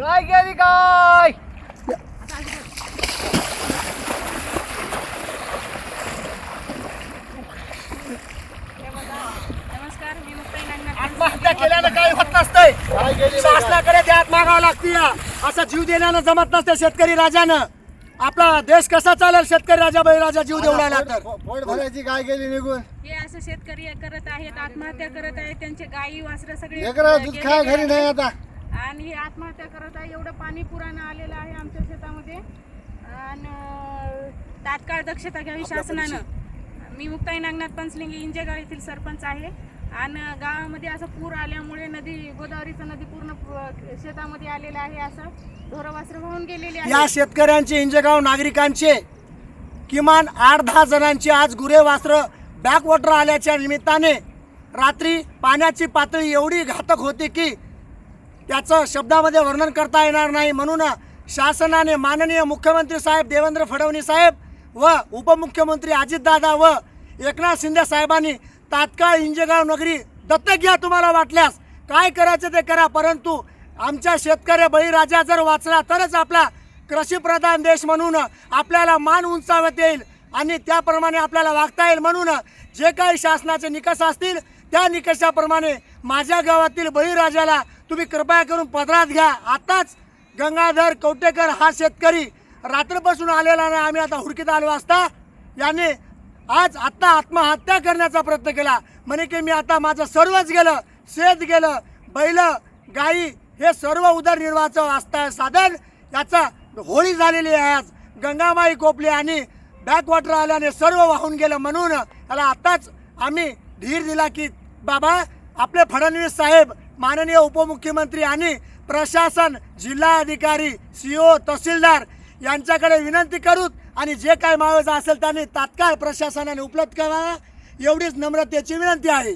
काय गेली काय? नमस्कार मी मुक्ताई नागनाथ आत्महत्या केल्यानं काही होत नसतंय. काय गेली शासनाकडे द्यात मागावं लागते असं जीव देण्यानं जमत नसतं शेतकरी राजानं. आपला देश कसा चालेल शेतकरी राजा बळीराजा जीव देऊ लागला तर? पोट भरायची काय गेली निघून? हे असं शेतकरी करत आहेत आत्महत्या करत आहेत त्यांचे गायी वासरं सगळे लेकरं दूध खाय घरी. नाही आता. आणि हे आत्महत्या करत आहे. एवढं पाणी पुरानं आलेलं आहे आमच्या शेतामध्ये. आणि तात्काळ दक्षता घ्यावी शासनानं. मी मुक्ताई नागनाथ पंचलिंगी इंजेगाव येथील सरपंच आहे. आणि गावामध्ये असं पूर आल्यामुळे नदी गोदावरीचं नदी पूर्ण शेतामध्ये आलेलं आहे असं ढोरं वासरं वाहून गेलेली या आहे शेतकऱ्यांचे इंजेगाव नागरिकांचे किमान आठ दहा जणांची आज गुरे बॅकवॉटर आल्याच्या निमित्ताने रात्री पाण्याची पातळी एवढी घातक होती की त्याचं शब्दामध्ये वर्णन करता येणार नाही. म्हणून शासनाने माननीय मुख्यमंत्री साहेब देवेंद्र फडणवीस साहेब व उपमुख्यमंत्री अजितदादा व एकनाथ शिंदे साहेबांनी तात्काळ इंजेगाव नगरी दत्तक घ्या तुम्हाला वाटल्यास. काय करायचं ते करा. परंतु आमच्या शेतकरी बळीराजा जर वाचला तरच आपला कृषीप्रधान देश म्हणून आपल्याला मान उंचावत येईल आणि त्याप्रमाणे आपल्याला वागता येईल. म्हणून जे काही शासनाचे निकष असतील त्या निकषाप्रमाणे माझ्या गावातील बळीराजाला तुम्ही कृपया करून पदरात घ्या. आताच गंगाधर कवटेकर हा शेतकरी रात्रपासून आलेला नाही. आम्ही आता हुडकीत आलो असता याने आज आत्ता आत्महत्या करण्याचा प्रयत्न केला. म्हणे की मी आता माझं सर्वच गेलं शेत गेलं बैल गाई हे सर्व उदरनिर्वाहाचं असता साधन. याचा होळी झालेली आहे आज. गंगामाई कोपली आणि बॅकवॉटर आल्याने सर्व वाहून गेलं म्हणून त्याला आत्ताच आम्ही धीर दिला की बाबा आपले फडणवीस साहेब माननीय उपमुख्यमंत्री आणि प्रशासन जिल्हा अधिकारी सी ओ तहसीलदार यांच्याकडे विनंती करूत आणि जे काय मावजा असेल त्यांनी तात्काळ प्रशासनाने उपलब्ध करावा एवढीच नम्रतेची विनंती आहे.